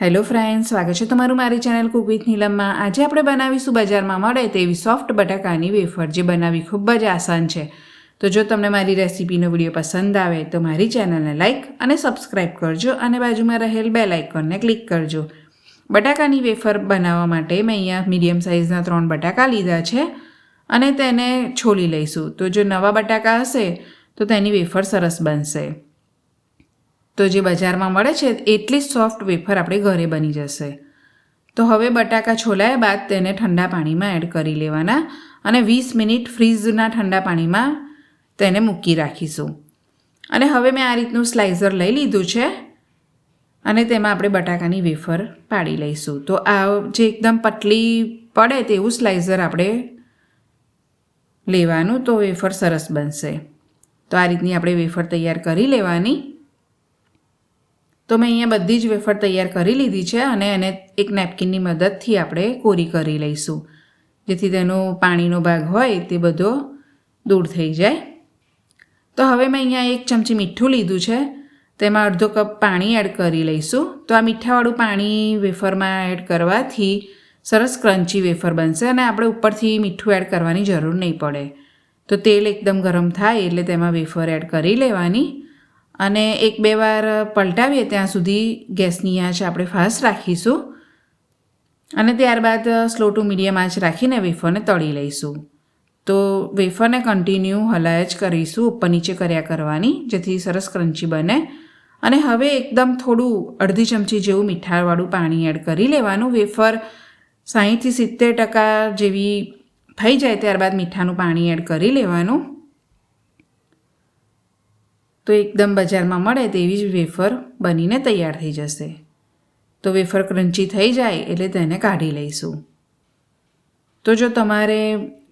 Hello friend સ્વાગત છે તમારું મારી ચેનલ કુક વિથ નીલમમાં. આજે આપણે બનાવીશું બજારમાં મળે તેવી સોફ્ટ બટાકાની વેફર, જે બનાવવી ખૂબ જ આસાન છે. તો જો તમને મારી રેસીપીનો વીડિયો પસંદ આવે, તો મારી ચેનલને લાઇક અને સબસ્ક્રાઇબ કરજો અને બાજુમાં રહેલ બે લાઇકોનને ક્લિક કરજો. બટાકાની વેફર બનાવવા માટે મેં અહીંયા મીડિયમ સાઇઝના ત્રણ બટાકા લીધા છે અને તેને છોલી લઈશું. તો જો નવા બટાકા હશે, તો તેની વેફર સરસ બનશે. તો જે બજારમાં મળે છે, એટલી સોફ્ટ વેફર આપણે ઘરે બની જશે. તો હવે બટાકા છોલાયા બાદ તેને ઠંડા પાણીમાં એડ કરી લેવાના અને વીસ મિનિટ ફ્રીઝના ઠંડા પાણીમાં તેને મૂકી રાખીશું. અને હવે મેં આ રીતનું સ્લાઇઝર લઈ લીધું છે અને તેમાં આપણે બટાકાની વેફર પાડી લઈશું. તો આ જે એકદમ પતલી પડે તેવું સ્લાઇઝર આપણે લેવાનું તો વેફર સરસ બનશે. તો આ રીતની આપણે વેફર તૈયાર કરી લેવાની. તો મેં અહીંયા બધી જ વેફર તૈયાર કરી લીધી છે અને એને એક નેપકિનની મદદથી આપણે કોરી કરી લઈશું. જેથી તેનો પાણીનો ભાગ હોય તે બધો દૂર થઈ જાય. તો હવે મેં અહીંયા એક ચમચી મીઠું લીધું છે. તેમાં અડધો કપ પાણી એડ કરી લઈશું. તો આ મીઠાવાળું પાણી વેફરમાં એડ કરવાથી સરસ ક્રન્ચી વેફર બનશે અને આપણે ઉપરથી મીઠું એડ કરવાની જરૂર નહીં પડે. તો તેલ એકદમ ગરમ થાય એટલે તેમાં વેફર એડ કરી લેવાની. અને એક બે વાર પલટાવીએ ત્યાં સુધી ગેસની આંચ આપણે ફાસ્ટ રાખીશું. અને ત્યારબાદ સ્લો ટુ મીડિયમ આંચ રાખીને વેફરને તળી લઈશું. તો વેફરને કન્ટિન્યુ હલાય જ કરીશું, ઉપર નીચે કર્યા કરવાની, જેથી સરસ ક્રન્ચી બને. અને હવે એકદમ થોડું અડધી ચમચી જેવું મીઠાવાળું પાણી એડ કરી લેવાનું. વેફર સાહીઠથી સિત્તેર ટકા જેવી થઈ જાય ત્યારબાદ મીઠાનું પાણી એડ કરી લેવાનું. તો એકદમ બજારમાં મળે તેવી જ વેફર બનીને તૈયાર થઈ જશે. તો વેફર ક્રન્ચી થઈ જાય એટલે તેને કાઢી લઈશું. તો જો તમારે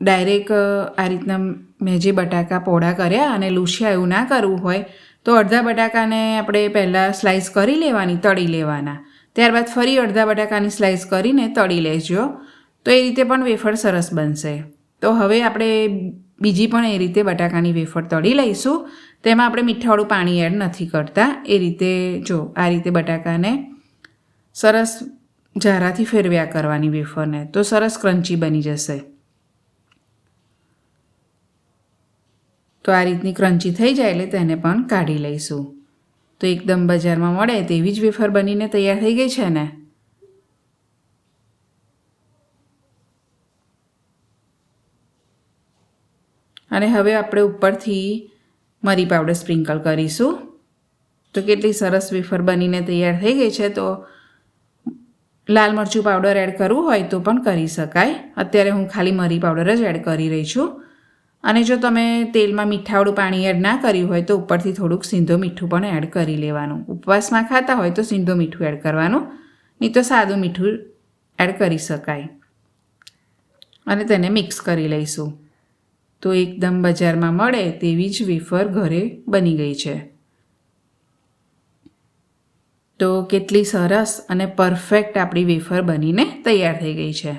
ડાયરેક આ રીતના મેં જે બટાકા પોળા કર્યા અને લૂછ્યા એવું ના કરવું હોય, તો અડધા બટાકાને આપણે પહેલાં સ્લાઇસ કરી લેવાની, તળી લેવાના. ત્યારબાદ ફરી અડધા બટાકાની સ્લાઇસ કરીને તળી લેજો. તો એ રીતે પણ વેફર સરસ બનશે. તો હવે આપણે બીજી પણ એ રીતે બટાકાની વેફર તળી લઈશું. તેમાં આપણે મીઠાવાળું પાણી એડ નથી કરતા. એ રીતે જો આ રીતે બટાકાને સરસ ઝારાથી ફેરવ્યા કરવાની વેફરને, તો સરસ ક્રન્ચી બની જશે. તો આ રીતની ક્રન્ચી થઈ જાય એટલે તેને પણ કાઢી લઈશું. તો એકદમ બજારમાં મળે તેવી જ વેફર બનીને તૈયાર થઈ ગઈ છે ને? અને હવે આપણે ઉપરથી મરી પાવડર સ્પ્રિંકલ કરીશું. તો કેટલી સરસ વેફર બનીને તૈયાર થઈ ગઈ છે, તો લાલ મરચું પાવડર એડ કરવું હોય તો પણ કરી શકાય. અત્યારે હું ખાલી મરી પાવડર જ એડ કરી રહી છું. અને જો તમે તેલમાં મીઠાવાળું પાણી એડ ના કર્યું હોય તો ઉપરથી થોડુંક સિંધો મીઠું પણ એડ કરી લેવાનું. ઉપવાસમાં ખાતા હોય તો સિંધો મીઠું એડ કરવાનું. નહીં તો સાદું મીઠું એડ કરી શકાય. અને તેને મિક્સ કરી લઈશું. તો એકદમ બજારમાં મળે તેવી જ વેફર ઘરે બની ગઈ છે. તો કેટલી સરસ અને પરફેક્ટ આપણી વેફર બનીને તૈયાર થઈ ગઈ છે.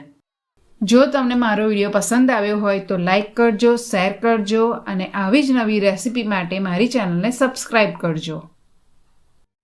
જો તમને મારો વીડિયો પસંદ આવ્યો હોય તો લાઇક કરજો, શેર કરજો અને આવી જ નવી રેસિપી માટે મારી ચેનલને સબસ્ક્રાઈબ કરજો.